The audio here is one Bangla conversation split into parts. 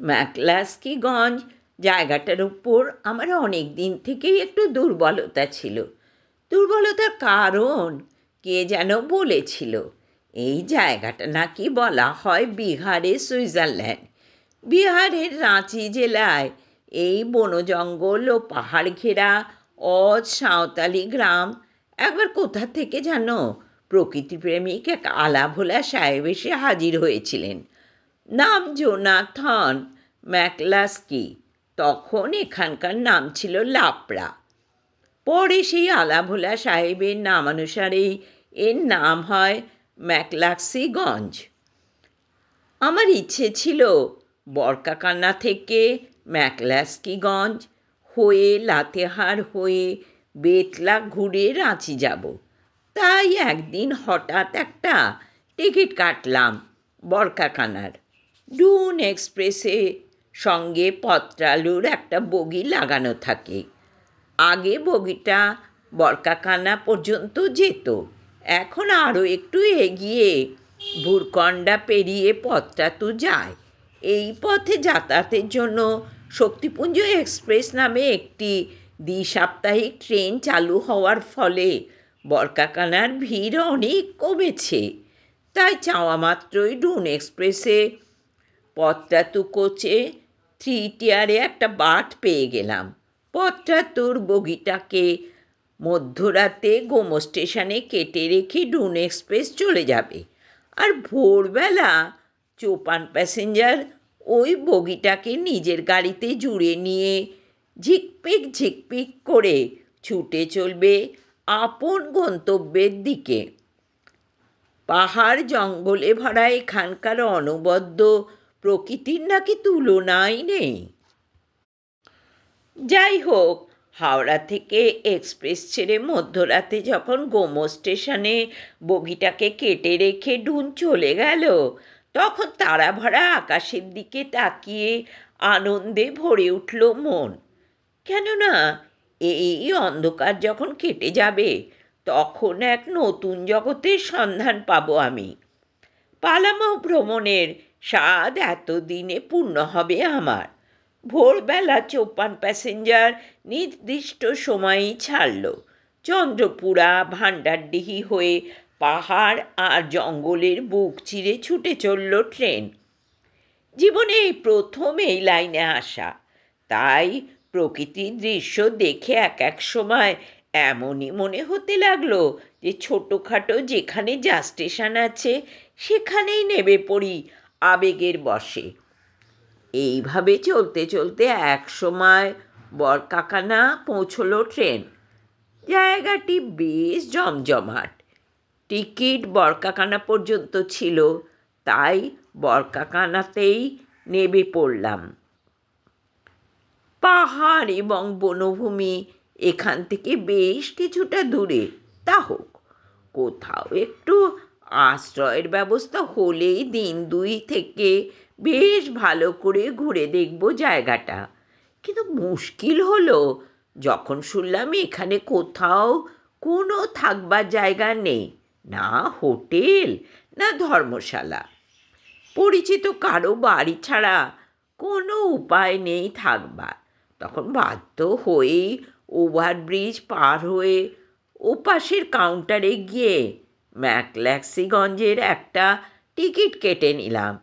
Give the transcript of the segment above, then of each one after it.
ম্যাকলাস্কিগঞ্জ জায়গাটার উপর আমার অনেক দিন থেকেই একটু দুর্বলতা ছিল। দুর্বলতার কারণ কে যেন বলেছিল, এই জায়গাটা নাকি বলা হয় বিহারের সুইজারল্যান্ড। বিহারের রাঁচি জেলায় এই বনজঙ্গল ও পাহাড় ঘেরা অজ সাঁওতালি গ্রাম, একবার কোথা থেকে যেন প্রকৃতিপ্রেমিক এক আলাভোলা সাহেব এসে হাজির হয়েছিলেন। নাম জোনাথন ম্যাকলাস্কি। তখন এখানকার নাম ছিল লাপড়া। পরে সেই আলাভোলা সাহেবের নামানুসারেই এর নাম হয় ম্যাকলাক্সিগঞ্জ আমার ইচ্ছে ছিল বরকাকান্না থেকে ম্যাকলাস্কিগঞ্জ হয়ে লাতেহার হয়ে বেতলা ঘুরে রাঁচি যাব। তাই একদিন হঠাৎ একটা টিকিট কাটলাম বরকাকানার ডুন এক্সপ্রেসে সঙ্গে পত্রালুর একটা বগি লাগানো থাকে। আগে বগিটা বরকাকানা পর্যন্ত যেত। এখন আরও একটু এগিয়ে ভুরকন্ডা পেরিয়ে পথটাতু যায়। এই পথে যাতায়াতের জন্য শক্তিপুঞ্জ এক্সপ্রেস নামে একটি দ্বি-সাপ্তাহিক ট্রেন চালু হওয়ার ফলে বরকাকানার ভিড় অনেক কমেছে। তাই চাওয়া মাত্রই ডুন এক্সপ্রেসে পথটাতু কোচে থ্রি টিয়ারে একটা বাট পেয়ে গেলাম। পথটাতুর বগিটাকে মধ্যরাতে গোমো স্টেশনে কেটে রেখে ডুন এক্সপ্রেস চলে যাবে। আর ভোরবেলা চোপান প্যাসেঞ্জার ওই বগিটাকে নিজের গাড়িতে জুড়ে নিয়ে ঝিকপিক ঝিকপিক করে ছুটে চলবে আপন গন্তব্যের দিকে। পাহাড় জঙ্গলে ভরা এখানকার অনবদ্য প্রকৃতির নাকি তুলনাই নেই? যাই হোক, হাওড়া থেকে এক্সপ্রেস ছেড়ে মধ্যরাতে যখন গোমো স্টেশনে বগিটাকে কেটে রেখে ডুন চলে গেল, তখন তারা ভরা আকাশের দিকে তাকিয়ে আনন্দে ভরে উঠল মন। কেননা, এই অন্ধকার যখন কেটে যাবে, তখন এক নতুন জগতের সন্ধান পাবো আমি। পালামো ভ্রমণের স্বাদ এতদিনে পূর্ণ হবে আমার। ভোরবেলা চৌপান প্যাসেঞ্জার নির্দিষ্ট সময়েই ছাড়ল। চন্দ্রপুরা ভাণ্ডারডিহি হয়ে পাহাড় আর জঙ্গলের বুক চিরে ছুটে চলল ট্রেন। জীবনে এই প্রথম এই লাইনে আসা। তাই প্রকৃতির দৃশ্য দেখে এক এক সময় এমনই মনে হতে লাগল যে ছোটোখাটো যেখানে যা স্টেশন আছে সেখানেই নেবে পড়ি আবেগের বসে এইভাবে চলতে চলতে এক সময় বরকাকানা পৌঁছলো ট্রেন। জায়গাটি বেশ জমজমাট। টিকিট বরকাকানা পর্যন্ত ছিল, তাই বরকাকানাতেই নেবে পড়লাম। পাহাড় এবং বনভূমি এখান থেকে বেশ কিছুটা দূরে। তা হোক, কোথাও একটু আশ্রয়ের ব্যবস্থা হলেই দিন দুই থেকে বেশ ভালো করে ঘুরে দেখব জায়গাটা। কিন্তু মুশকিল হলো, যখন শুনলাম এখানে কোথাও কোনো থাকবার জায়গা নেই, না হোটেল, না ধর্মশালা। পরিচিত কারও বাড়ি ছাড়া কোনো উপায় নেই থাকবার। তখন বাধ্য হয়েই ওভারব্রিজ পার হয়ে ওপাশের কাউন্টারে গিয়ে ম্যাকল্যাক্সিগঞ্জের একটা টিকিট কেটে নিলাম।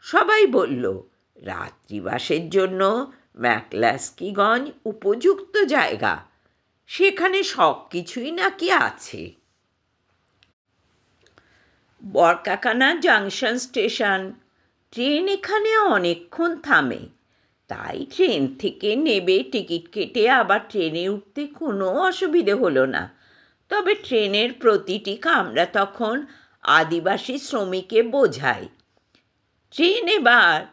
সবাই বলল, রাত্রিবাসের জন্য ম্যাকলাস্কিগঞ্জ উপযুক্ত জায়গা। সেখানে সব কিছুই নাকি আছে? বরকাকানা জাংশন স্টেশন। ট্রেন এখানে অনেকক্ষণ থামে। তাই ট্রেন থেকে নেবে টিকিট কেটে আবার ট্রেনে উঠতে কোনো অসুবিধে হলো না। তবে ট্রেনের প্রতিটি কামরা তখন আদিবাসী শ্রমিকে বোঝায়। ট্রেন এবার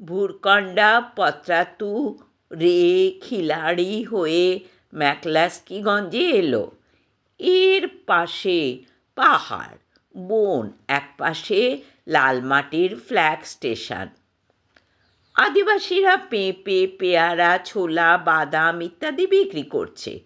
ভুরকন্ডা, পত্রাতু, রে, খিলাড়ি হয়ে ম্যাকলাস্কিগঞ্জে এলো। এর পাশে পাহাড়, বন, এক পাশে লাল মাটির ফ্ল্যাগ স্টেশন। আদিবাসীরা পেঁপে, পেয়ারা, ছোলা, বাদাম ইত্যাদি বিক্রি করছে।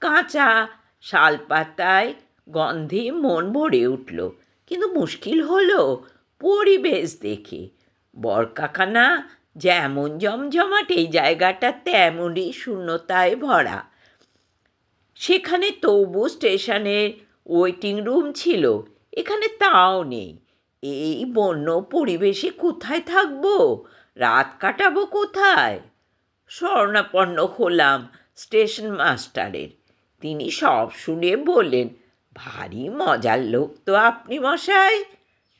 কাঁচা শালপাতায় গন্ধে মন ভরে উঠল। কিন্তু মুশকিল হলো পরিবেশ দেখে। বরকাখানা যেমন জমজমাট এই জায়গাটা, তেমনই শূন্যতায় ভরা। সেখানে তবু স্টেশনের ওয়েটিং রুম ছিল, এখানে তাও নেই। এই বন্য পরিবেশে কোথায় থাকব? রাত কাটাবো কোথায়? স্বর্ণাপন্ন হলাম স্টেশন মাস্টারের। তিনি সব শুনে বললেন, ভারী মজার লোক তো আপনি মশাই।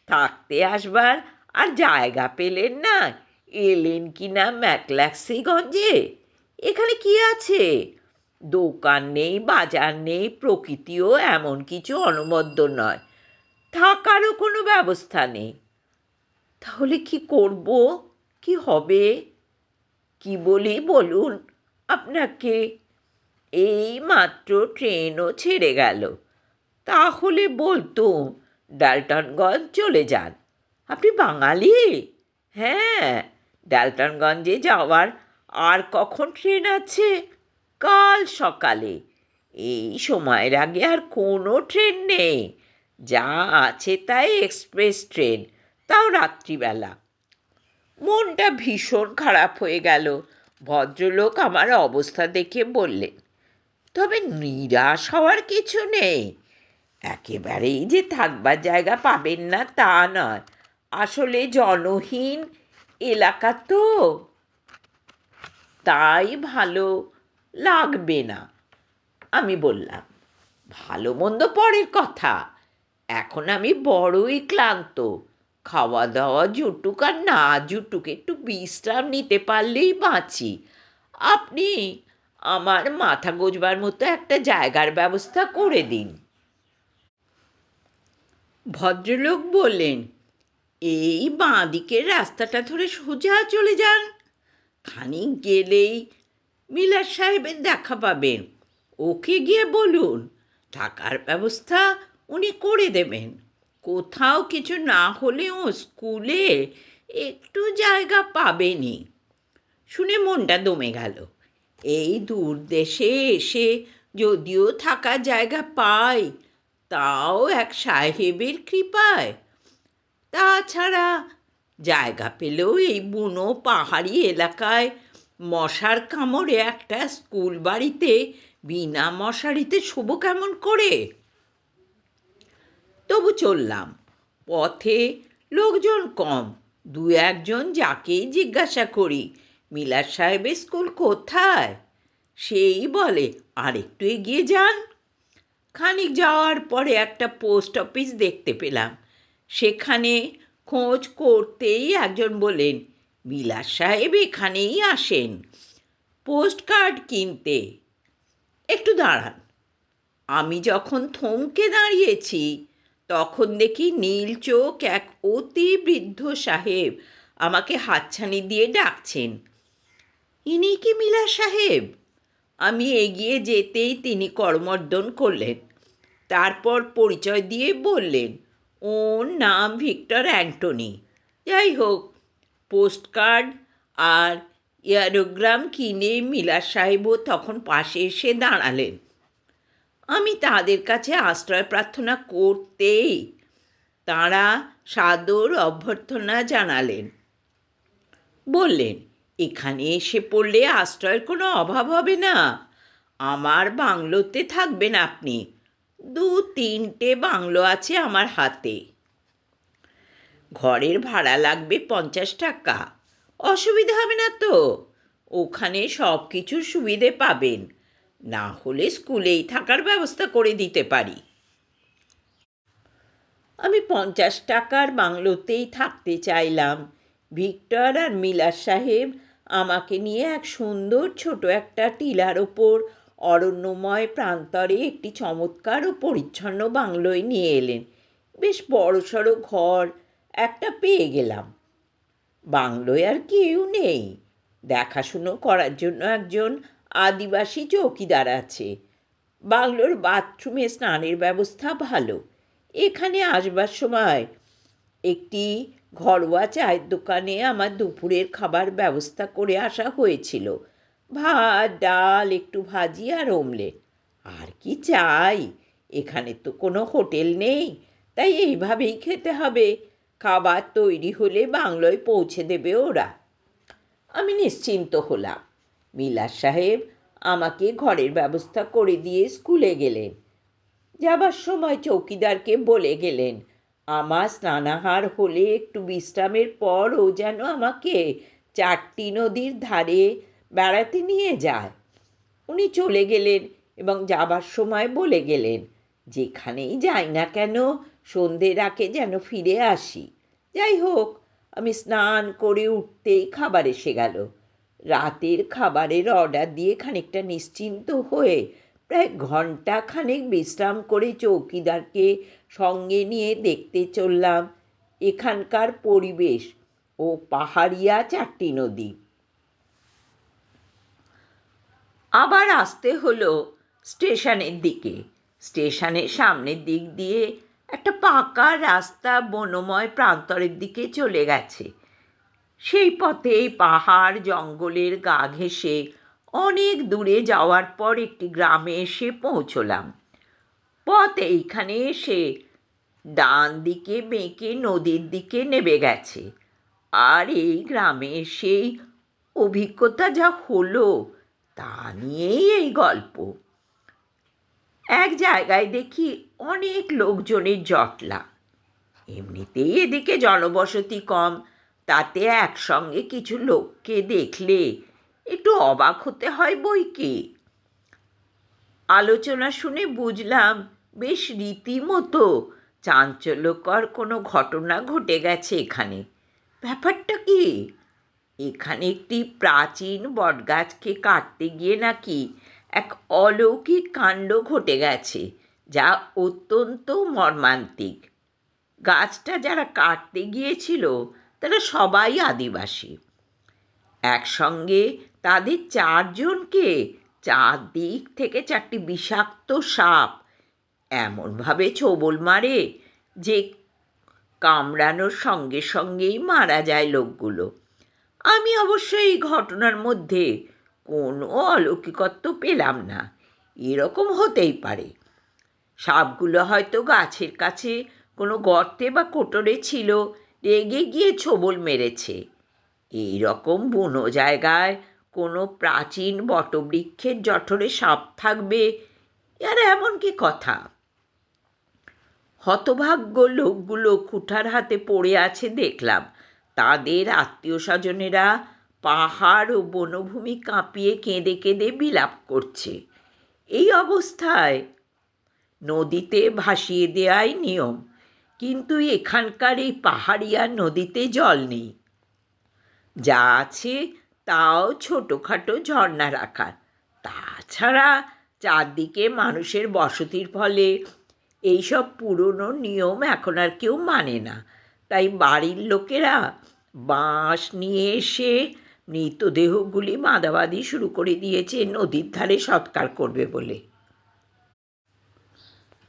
থাকতে আসবার আর জায়গা পেলেন না। এলেন কি না ম্যাকল্যাক্সিগঞ্জে এখানে কি আছে? দোকান নেই, বাজার নেই, প্রকৃতিও এমন কিছু অনবদ্য নয়। থাকারও কোনো ব্যবস্থা নেই। তাহলে কি করব? কি হবে? কি বলি বলুন। আপনাকে এই মাত্র ট্রেনও ছেড়ে গেল। তাহলে বলতুম, ডালটনগঞ্জ চলে যান। আপনি বাঙালি? হ্যাঁ ডালটনগঞ্জে যাওয়ার আর কখন ট্রেন আছে? কাল সকালে। এই সময়ের আগে আর কোনো ট্রেন নেই। যা আছে তাই এক্সপ্রেস ট্রেন, তাও রাত্রিবেলা। মনটা ভীষণ খারাপ হয়ে গেল। ভদ্রলোক আমার অবস্থা দেখে বললেন তবে নিরাশ হওয়ার কিছু নেই। একেবারেই যে থাকবার জায়গা পাবেন না তা নয়। আসলে জনহীন এলাকা তো। তাই ভালো লাগবে না, আমি বললাম। ভালো মন্দ পরের কথা। এখন আমি বড়ই ক্লান্ত। খাওয়া দাওয়া জুটুক আর না জুটুক একটু বিশ্রাম নিতে পারলেই বাঁচি। আপনি আমার মাথা গোজবার মতো একটা জায়গার ব্যবস্থা করে দিন। ভদ্রলোক বললেন, এই বাঁ দিকের রাস্তাটা ধরে সোজা চলে যান। খানিক গেলেই মিলার সাহেবের দেখা পাবেন। ওকে গিয়ে বলুন, থাকার ব্যবস্থা উনি করে দেবেন। কোথাও কিছু না হলেও স্কুলে একটু জায়গা পাবেনি শুনে মনটা দমে গেল। এই দূর দেশে এসে যদিও থাকার জায়গা পাই, তাও এক সাহেবের কৃপায়। তাছাড়া জায়গা পেলেও এই বুনো পাহাড়ি এলাকায় মশার কামড়ে একটা স্কুল বাড়িতে বিনা মশারিতে শুভ কেমন করে? তবু চললাম। পথে লোকজন কম দু একজন যাকেই জিজ্ঞাসা করি মিলার সাহেবের স্কুল কোথায়? সেই বলে আর একটু এগিয়ে যান। খানিক যাওয়ার পরে একটা পোস্ট অফিস দেখতে পেলাম। সেখানে খোঁজ করতেই একজন বলেন বিলাস সাহেব এখানেই আসেন। পোস্ট কার্ড কিনতে। একটু দাঁড়ান। আমি যখন থমকে দাঁড়িয়েছি, তখন দেখি নীল চোখ এক অতি বৃদ্ধ সাহেব আমাকে হাতছানি দিয়ে ডাকছেন। ইনি কি মিলা সাহেব? আমি এগিয়ে যেতেই তিনি করমর্দন করলেন। তারপর পরিচয় দিয়ে বললেন, ওর নাম ভিক্টর অ্যান্টনি। যাই হোক, পোস্টকার্ড আর ইয়ারোগ্রাম কিনে মিলা সাহেবও তখন পাশে এসে দাঁড়ালেন। আমি তাদের কাছে আশ্রয় প্রার্থনা করতেই তাঁরা সাদর অভ্যর্থনা জানালেন। বললেন এখানে এসে পড়লে আশ্রয়ের কোনো অভাব হবে না। আমার বাংলোতে থাকবেন আপনি। দু তিনটে বাংলো আছে আমার হাতে। ঘরের ভাড়া লাগবে পঞ্চাশ টাকা। অসুবিধা হবে না তো। ওখানে সব কিছুর সুবিধে পাবেন। না হলে স্কুলেই থাকার ব্যবস্থা করে দিতে পারি। আমি পঞ্চাশ টাকার বাংলোতেই থাকতে চাইলাম। ভিক্টর আর মিলার সাহেব আমাকে নিয়ে এক সুন্দর ছোট একটা টিলার ওপর অরণ্যময় প্রান্তরে একটি চমৎকার ও পরিচ্ছন্ন বাংলোয় নিয়ে এলেন। বেশ বড়সড় ঘর একটা পেয়ে গেলাম। বাংলোয় আর কেউ নেই। দেখাশুনো করার জন্য একজন আদিবাসী চৌকিদার আছে। বাংলোর বাথরুমে স্নানের ব্যবস্থা ভালো। এখানে আসবার সময় একটি ঘরোয়া চায়ের দোকানে আমার দুপুরের খাবার ব্যবস্থা করে আসা হয়েছিল। ভাত, ডাল, একটু ভাজি আর অমলেট। আর কি চাই? এখানে তো কোনো হোটেল নেই, তাই এইভাবেই খেতে হবে। খাবার তৈরি হলে বাংলোয় পৌঁছে দেবে ওরা। আমি নিশ্চিন্ত হলাম। মিলার সাহেব আমাকে ঘরের ব্যবস্থা করে দিয়ে স্কুলে গেলেন। যাবার সময় চৌকিদারকে বলে গেলেন আমার স্নানাহার হলে একটু বিশ্রামের পর ও যেন আমাকে চারটি নদীর ধারে বেড়াতে নিয়ে যায়। উনি চলে গেলেন এবং যাবার সময় বলে গেলেন, যেখানেই যাই না কেন সন্ধ্যের আগে যেন ফিরে আসি। যাই হোক, আমি স্নান করে উঠতেই খাবার এসে গেল। রাতের খাবারের অর্ডার দিয়ে খানিকটা নিশ্চিন্ত হয়ে প্রায় ঘণ্টা খানেক বিশ্রাম করে চৌকিদারকে সঙ্গে নিয়ে দেখতে চললাম এখানকার পরিবেশ ও পাহাড়িয়া চারটি নদী। আবার আসতে হলো স্টেশনের দিকে। স্টেশনের সামনের দিক দিয়ে একটা পাকা রাস্তা বনময় প্রান্তরের দিকে চলে গেছে। সেই পথেই পাহাড় জঙ্গলের গা ঘেঁষে অনেক দূরে যাওয়ার পর একটি গ্রামে এসে পৌঁছলাম। পথ এইখানে এসে ডান দিকে বেঁকে নদীর দিকে নেবে গেছে। আর এই গ্রামে সেই অভিজ্ঞতা যা হলো তা নিয়েই এই গল্প। এক জায়গায় দেখি অনেক লোকজনের জটলা। এমনিতেই এদিকে জনবসতি কম, তাতে একসঙ্গে কিছু লোককে দেখলে একটু অবাক হতে হয় বই কি? আলোচনা শুনে বুঝলাম, বেশ রীতিমতো চাঞ্চল্যকর কোনো ঘটনা ঘটে গেছে এখানে। ব্যাপারটা কি? এখানে একটি প্রাচীন বটগাছকে কাটতে গিয়ে নাকি এক অলৌকিক কাণ্ড ঘটে গেছে, যা অত্যন্ত মর্মান্তিক। গাছটা যারা কাটতে গিয়েছিল, তারা সবাই আদিবাসী। একসঙ্গে তাদের চারজনকে চারদিক থেকে চারটি বিষাক্ত সাপ এমনভাবে ছোবল মারে যে কামড়ানোর সঙ্গে সঙ্গেই মারা যায় লোকগুলো। আমি অবশ্য এই ঘটনার মধ্যে কোনো অলৌকিকত্ব পেলাম না। এরকম হতেই পারে। সাপগুলো হয়তো গাছের কাছে কোনো গর্তে বা কোটরে ছিল, রেগে গিয়ে ছোবল মেরেছে। এই রকম বুনো জায়গায় কোনো প্রাচীন বটবৃক্ষের জঠরে সাপ থাকবে? আর এমন কি কথা? হতভাগ্য লোকগুলো কুঠার হাতে পড়ে আছে দেখলাম। তাদের আত্মীয় স্বজনেরা পাহাড় ও বনভূমি কাঁপিয়ে কেঁদে কেঁদে বিলাপ করছে। এই অবস্থায় নদীতে ভাসিয়ে দেওয়াই নিয়ম। কিন্তু এখানকার এই পাহাড়িয়া নদীতে জল নেই। যা আছে তাও ছোটোখাটো ঝর্ণা রাখার। তাছাড়া চারদিকে মানুষের বসতির ফলে এইসব পুরনো নিয়ম এখন আর কেউ মানে না। তাই বাড়ির লোকেরা বাঁশ নিয়ে এসে মৃতদেহগুলি মাদাবাদি শুরু করে দিয়েছে, নদীর ধারে সৎকার করবে বলে।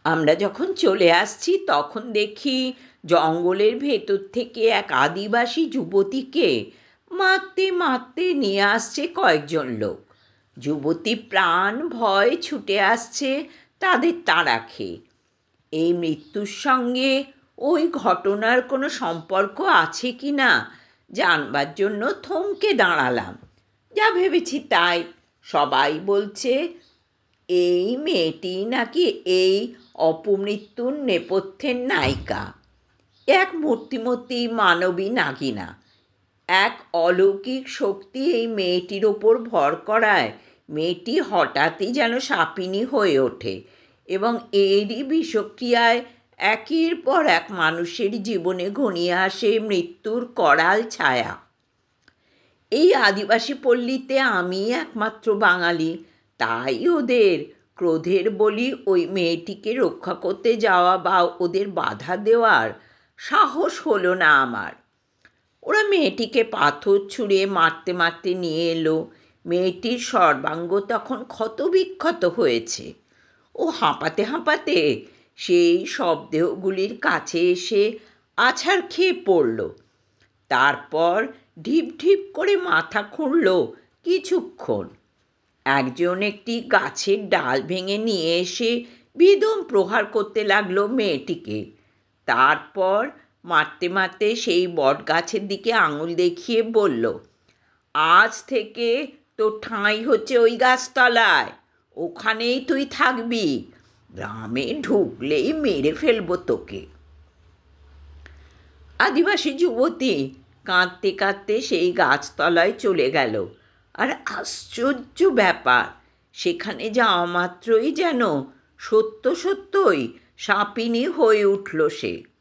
আমরা যখন চলে আসছি, তখন দেখি জঙ্গলের ভেতর থেকে এক আদিবাসী যুবতীকে মারতে মারতে নিয়ে আসছে কয়েকজন লোক। যুবতী প্রাণ ভয় ছুটে আসছে তাদের তাড়া খেয়ে এই মৃত্যুর সঙ্গে ওই ঘটনার কোনো সম্পর্ক আছে কি না জানবার জন্য থমকে দাঁড়ালাম। যা ভেবেছি তাই। সবাই বলছে, এই মেয়েটি নাকি এই অপমৃত্যুর নেপথ্যের নায়িকা। এক মূর্তিমতী মানবী নাগিনা। এক অলৌকিক শক্তি এই মেয়েটির ওপর ভর করায়। মেয়েটি হঠাৎই যেন সাপিনী হয়ে ওঠে এবং এরই বিষক্রিয়ায় একের পর এক মানুষের জীবনে ঘনিয়ে আসে মৃত্যুর করাল ছায়া। এই আদিবাসী পল্লীতে আমি একমাত্র বাঙালি, তাই ওদের ক্রোধের বলি ওই মেয়েটিকে রক্ষা করতে যাওয়া বা ওদের বাধা দেওয়ার সাহস হলো না আমার। ওরা মেয়েটিকে পাথর ছুঁড়ে মারতে মারতে নিয়ে এলো। মেয়েটির সর্বাঙ্গ তখন ক্ষতবিক্ষত হয়েছে। ও হাঁপাতে হাঁপাতে সেই শবদেহগুলির কাছে এসে আছাড় খেয়ে পড়ল। তারপর ঢিপ ঢিপ করে মাথা খুঁড়ল কিছুক্ষণ। একজন একটি গাছের ডাল ভেঙে নিয়ে এসে বিদম প্রহার করতে লাগল মেয়েটিকে। তারপর মারতে মারতে সেই বট গাছের দিকে আঙুল দেখিয়ে বলল, আজ থেকে তোর ঠাঁই হচ্ছে ওই গাছতলায়। ওখানেই তুই থাকবি। গ্রামে ঢুকলেই মেরে ফেলব তোকে। আদিবাসী যুবতী কাঁদতে কাঁদতে সেই গাছতলায় চলে গেল। আর আশ্চর্য ব্যাপার, সেখানে যাওয়া মাত্রই যেন সত্য সত্যই সাপিনী হয়ে উঠল সে।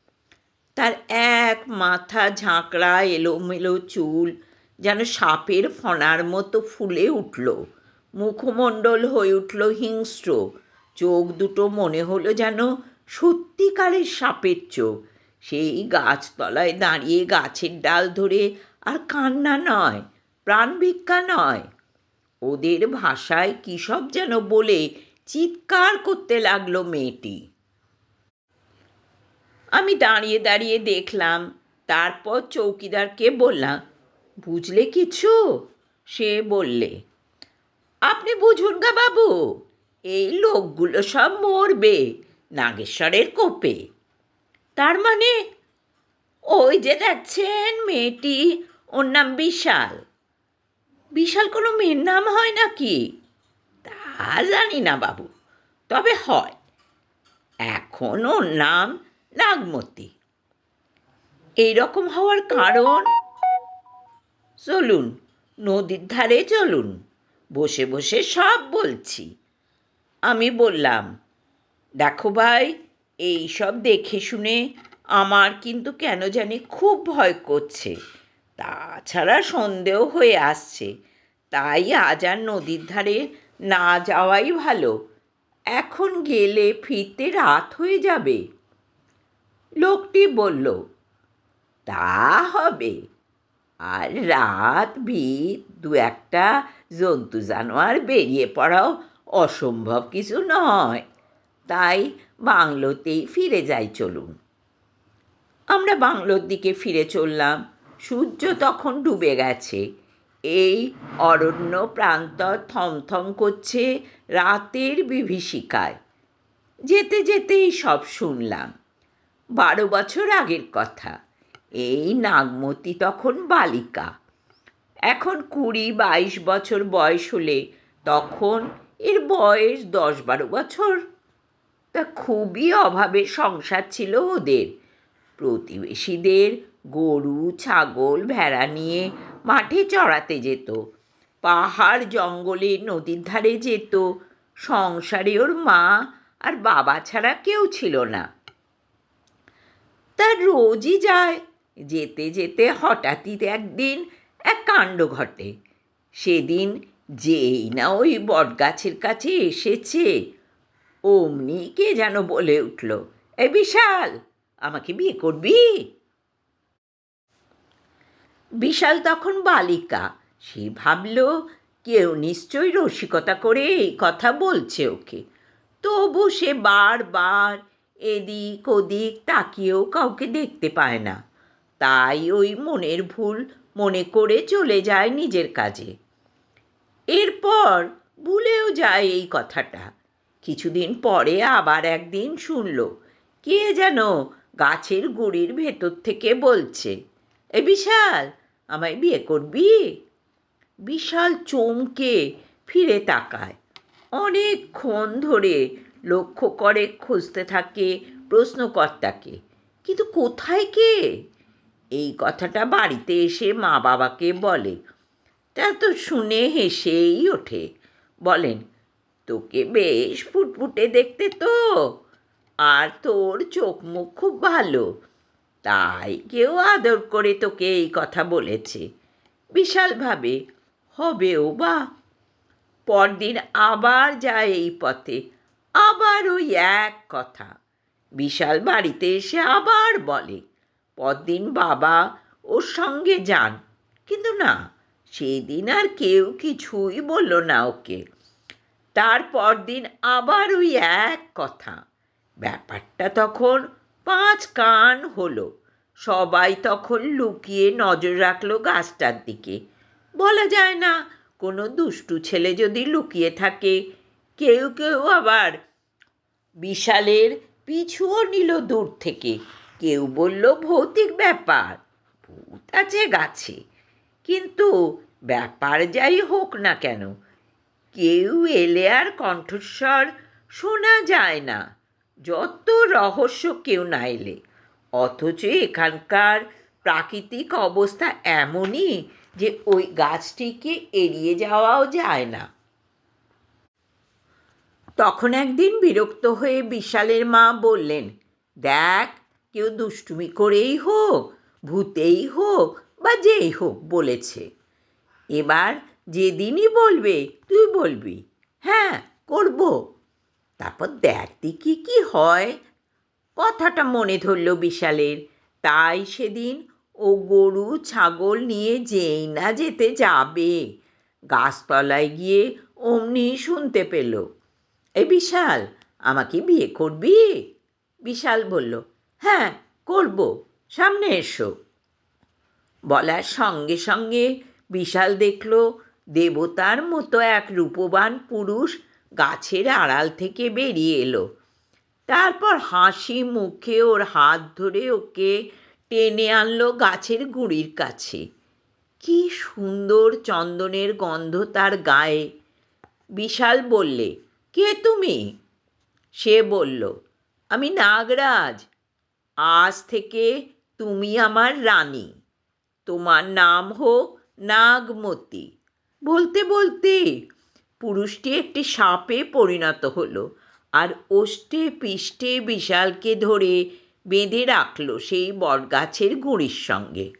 তার এক মাথা ঝাঁকড়া এলোমেলো চুল যেন সাপের ফণার মতো ফুলে উঠল। মুখমণ্ডল হয়ে উঠল হিংস্র। চোখ দুটো মনে হলো যেন সত্যিকারের সাপের চোখ। সেই গাছতলায় দাঁড়িয়ে গাছের ডাল ধরে আর কান্না নয়, প্রাণ ভিক্ষা নয়। ওদের ভাষায় কী সব যেন বলে চিৎকার করতে লাগল মেয়েটি। আমি দাঁড়িয়ে দাঁড়িয়ে দেখলাম, তারপর চৌকিদারকে বললাম, বুঝলে কিছু? সে বললে, আপনি বুঝুন গা বাবু, এই লোকগুলো সব মরবে নাগেশ্বরের কোপে। তার মানে ওই যে দেখছেন মেয়েটি, ওর নাম বিশাল। বিশাল কোনো মেয়ের নাম হয় নাকি? তা জানি না বাবু, তবে হয়। এখন ওর নাম নাগমতি। এইরকম হওয়ার কারণ? চলুন, নদীর ধারে চলুন, বসে বসে সব বলছি। আমি বললাম, দেখো ভাই, এই সব দেখে শুনে আমার কিন্তু কেন জানি খুব ভয় করছে। তাছাড়া সন্দেহ হয়ে আসছে। তাই আজ আর নদীর ধারে না যাওয়াই ভালো। এখন গেলে ফিরতে রাত হয়ে যাবে। লোকটি বলল, তা হবে। আর রাত ভিত দু একটা জন্তু জানোয়ার বেরিয়ে পড়াও অসম্ভব কিছু নয়। তাই বাংলোতেই ফিরে যাই চলুন। আমরা বাংলোর দিকে ফিরে চললাম। সূর্য তখন ডুবে গেছে। এই অরণ্য প্রান্তর থমথম করছে রাতের বিভীষিকায়। যেতে যেতেই সব শুনলাম। বারো বছর আগের কথা। এই নাগমতি তখন বালিকা। এখন কুড়ি বাইশ বছর বয়স হলে তখন এর বয়স দশ বারো বছর। তা খুবই অভাবে সংসার ছিল ওদের। প্রতিবেশীদের গরু, ছাগল, ভেড়া নিয়ে মাঠে চড়াতে যেত। পাহাড় জঙ্গলে নদীর ধারে যেত। সংসারে ওর মা আর বাবা ছাড়া কেউ ছিল না। তার রোজই যায়। যেতে যেতে হঠাৎই একদিন এক কাণ্ড ঘটে। সেদিন যেই না ওই বটগাছের কাছে এসেছে, অমনি কে যেন বলে উঠল, এ বিশাল, আমাকে বিয়ে করবি? বিশাল তখন বালিকা, সে ভাবল, কেউ নিশ্চয়ই রসিকতা করে এই কথা বলছে ওকে। তবু সে বারবার এদিক ওদিক তাকিয়েও কাউকে দেখতে পায় না। তাই ওই মনের ভুল মনে করে চলে যায় নিজের কাজে। এরপর ভুলেও যায় এই কথাটা। কিছুদিন পরে আবার একদিন শুনল, কে যেন গাছের গুড়ির ভেতর থেকে বলছে, এ বিশাল, আমায় বিয়ে করবি? বিশাল চমকে ফিরে তাকায়। অনেকক্ষণ ধরে লক্ষ্য করে খুঁজতে থাকে প্রশ্নকর্তাকে। কিন্তু কোথায় কে? এই কথাটা বাড়িতে এসে মা বাবাকে বলে। তা তো শুনে হেসেই ওঠে। বলেন, তোকে বেশ ফুটফুটে দেখতে তো। আর তোর চোখ মুখ খুব ভালো। তাই কেউ আদর করে তোকে এই কথা বলেছে। বিশালভাবে। হবেও বা? পরদিন আবার যায় এই পথে। আবার ওই এক কথা। বিশাল বাড়িতে এসে আবার বলে, পরদিন বাবা ওর সঙ্গে যান। কিন্তু না, সেদিন আর কেউ কিছুই বলল না ওকে। তারপর দিন আবার ওই এক কথা। ব্যাপারটা তখন পাঁচ কান হলো। সবাই তখন লুকিয়ে নজর রাখল গাছটার দিকে। বলা যায় না, কোনো দুষ্টু ছেলে যদি লুকিয়ে থাকে কেউ কেউ আবার বিশালের পিছুও নিল দূর থেকে। কেউ বলল, ভৌতিক ব্যাপার, ভূত আছে গাছে। কিন্তু ব্যাপার যাই হোক না কেন, কেউ এলে আর কণ্ঠস্বর শোনা যায় না। যত রহস্য কেউ না এলে, অথচ এখানকার প্রাকৃতিক অবস্থা এমনই যে ওই গাছটিকে এড়িয়ে যাওয়াও যায় না। তখন একদিন বিরক্ত হয়ে বিশালের মা বললেন, দেখ, কেউ দুষ্টুমি করেই হোক, ভূতেই হোক বা যেই হোক বলেছে। এবার যেদিনই বলবে, তুই বলবি হ্যাঁ করব। তারপর দেখ দেখি কি হয়। কথাটা মনে ধরল বিশালের। তাই সেদিন ও গরু, ছাগল নিয়ে যেই না যেতে যাবে, গাছতলায় গিয়ে অমনি শুনতে পেল। এই বিশাল, আমাকে বিয়ে করবি? বিশাল বলল হ্যাঁ করব, সামনে এসো। বলার সঙ্গে সঙ্গে বিশাল দেখল, দেবতার মতো এক রূপবান পুরুষ গাছের আড়াল থেকে বেরিয়ে এলো। তারপর হাসি মুখে ওর হাত ধরে ওকে টেনে আনলো গাছের গুঁড়ির কাছে। কি সুন্দর চন্দনের গন্ধ তার গায়ে। বিশাল বললে কে তুমি? সে বলল, আমি নাগরাজ। আজ থেকে তুমি আমার রানী। তোমার নাম হোক নাগমতি। বলতে বলতে পুরুষটি একটি সাপে পরিণত হলো আর ওষ্ঠে পিষ্টে বিশালকে ধরে বেঁধে রাখল সেই বটগাছের গুঁড়ির সঙ্গে।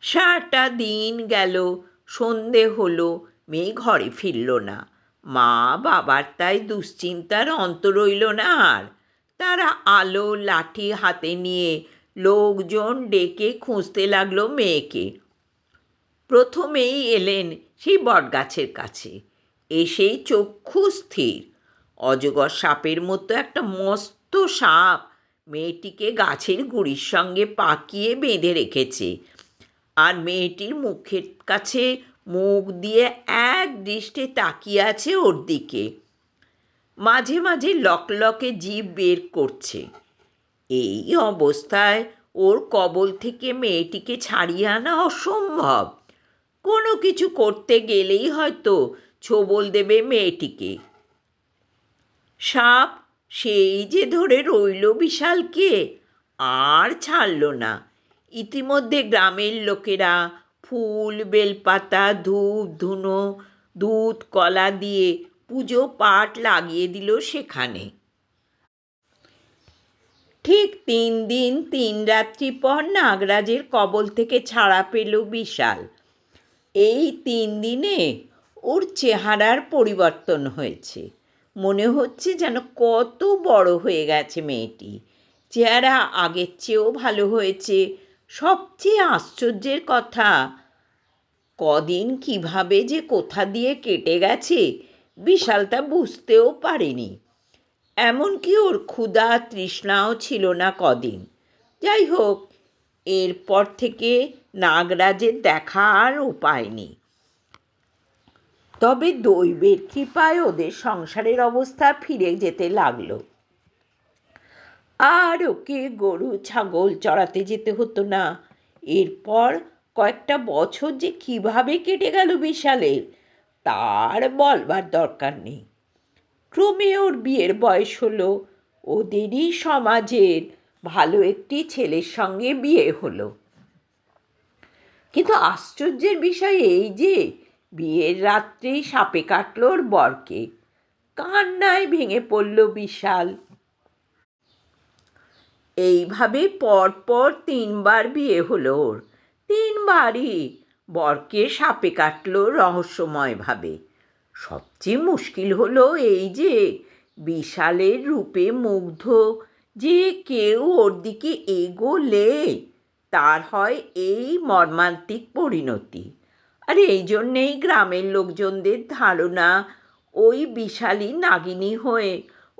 সারাটা দিন গেল, সন্ধে হলো, মেয়ে ঘরে ফিরল না। মা বাবার তাই দুশ্চিন্তার অন্ত রইল না আর। তারা আলো লাঠি হাতে নিয়ে লোকজন ডেকে খুঁজতে লাগল মেয়েকে। প্রথমেই এলেন সেই বটগাছের কাছে। এসেই চক্ষু স্থির। অজগর সাপের মতো একটা মস্ত সাপ মেয়েটিকে গাছের গুড়ির সঙ্গে পাকিয়ে বেঁধে রেখেছে। আর মেয়েটির মুখের কাছে মুখ দিয়ে এক দৃষ্টে তাকিয়ে আছে ওর দিকে। মাঝে মাঝে লকলকে জীব বের করছে। এই অবস্থায় ওর কবল থেকে মেয়েটিকে ছাড়িয়ে আনা অসম্ভব। কোনো কিছু করতে গেলেই হয়তো ছোবল দেবে মেয়েটিকে। সাপ সেই যে ধরে রইল বিশালকে, আর ছাড়ল না। ইতিমধ্যে গ্রামের লোকেরা ফুল, বেলপাতা, ধূপ, ধুনো, দুধ, কলা দিয়ে পুজো পাঠ লাগিয়ে দিল সেখানে। ঠিক তিন দিন, তিন রাত্রি পর নাগরাজের কবল থেকে ছাড়া পেল বিশাল। এই তিন দিনে ওর চেহারার পরিবর্তন হয়েছে। মনে হচ্ছে যেন কত বড় হয়ে গেছে মেয়েটি। চেহারা আগের চেয়েও ভালো হয়েছে। সবচেয়ে আশ্চর্যের কথা, কদিন কীভাবে যে কোথা দিয়ে কেটে গেছে বিশালটা বুঝতেও পারেনি। এমনকি ওর ক্ষুধা তৃষ্ণাও ছিল না কদিন। যাই হোক, এরপর থেকে নাগরাজের দেখা আর উপায় নেই। তবে দৈবের কৃপায় ওদের সংসারের অবস্থা ফিরে যেতে লাগল। আর ওকে গরু, ছাগল চড়াতে যেতে হতো না। এরপর কয়েকটা বছর যে কীভাবে কেটে গেল বিশালের, তার বলবার দরকার নেই। ক্রমে ওর বিয়ের বয়স হলো, ওদেরই সমাজের ভালো একটি ছেলের সঙ্গে বিয়ে হলো। কিন্তু আশ্চর্যের বিষয় এই যে, বিয়ের রাত্রেই সাপে কাটল ওর বরকে। কান্নায় ভেঙে পড়ল বিশাল। এইভাবে পরপর তিনবার বিয়ে হলো ওর। তিনবারই বরকে সাপে কাটল রহস্যময়ভাবে। সবচেয়ে মুশকিল হলো এই যে বিশালের রূপে মুগ্ধ যে কেউ ওর দিকে এগোলে তার হয় এই মর্মান্তিক পরিণতি। আর এই জন্যেই গ্রামের লোকজনদের ধারণা ওই বিশালী নাগিনী হয়ে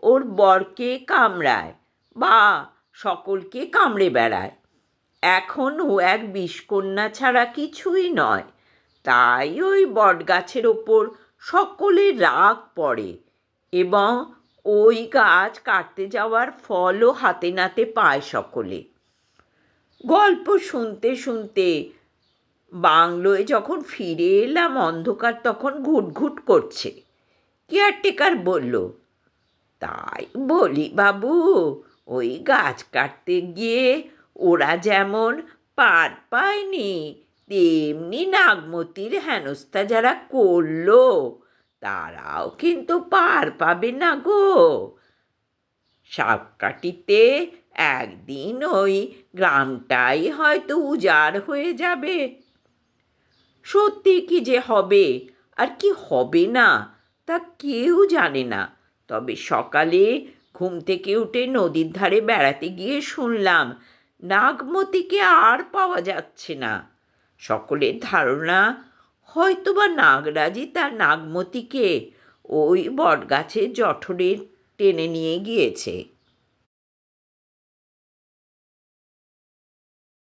ওর বরকে কামড়ায় বা সকলকে কামড়ে বেড়ায়। এখন ও এক বিষকন্যা ছাড়া কিছুই নয়। তাই ওই বটগাছের ওপর সকলের রাগ পড়ে এবং ওই গাছ কাটতে যাওয়ার ফলও হাতে নাতে পায় সকলে। গল্প শুনতে শুনতে বাংলোয় যখন ফিরে এলাম, অন্ধকার তখন ঘুটঘুট করছে। কেয়ারটেকার বলল, তাই বলি বাবু ওই গাছ কাটতে গিয়ে ওরা যেমন পার পায়নি, তেমনি নাগমতির হেনস্থা যারা করল, তারাও কিন্তু পার পাবে না গো। সাপকাঠিতে একদিন ওই গ্রামটাই হয়তো উজাড় হয়ে যাবে। সত্যি কি যে হবে, আর কি হবে না, তা কেউ জানে না। তবে সকালে ঘুম থেকে উঠে নদীর ধারে বেড়াতে গিয়ে শুনলাম, নাগমতিকে আর পাওয়া যাচ্ছে না। সকলের ধারণা, হয়তোবা নাগরাজি তার নাগমতিকে ওই বটগাছের জঠরে টেনে নিয়ে গিয়েছে।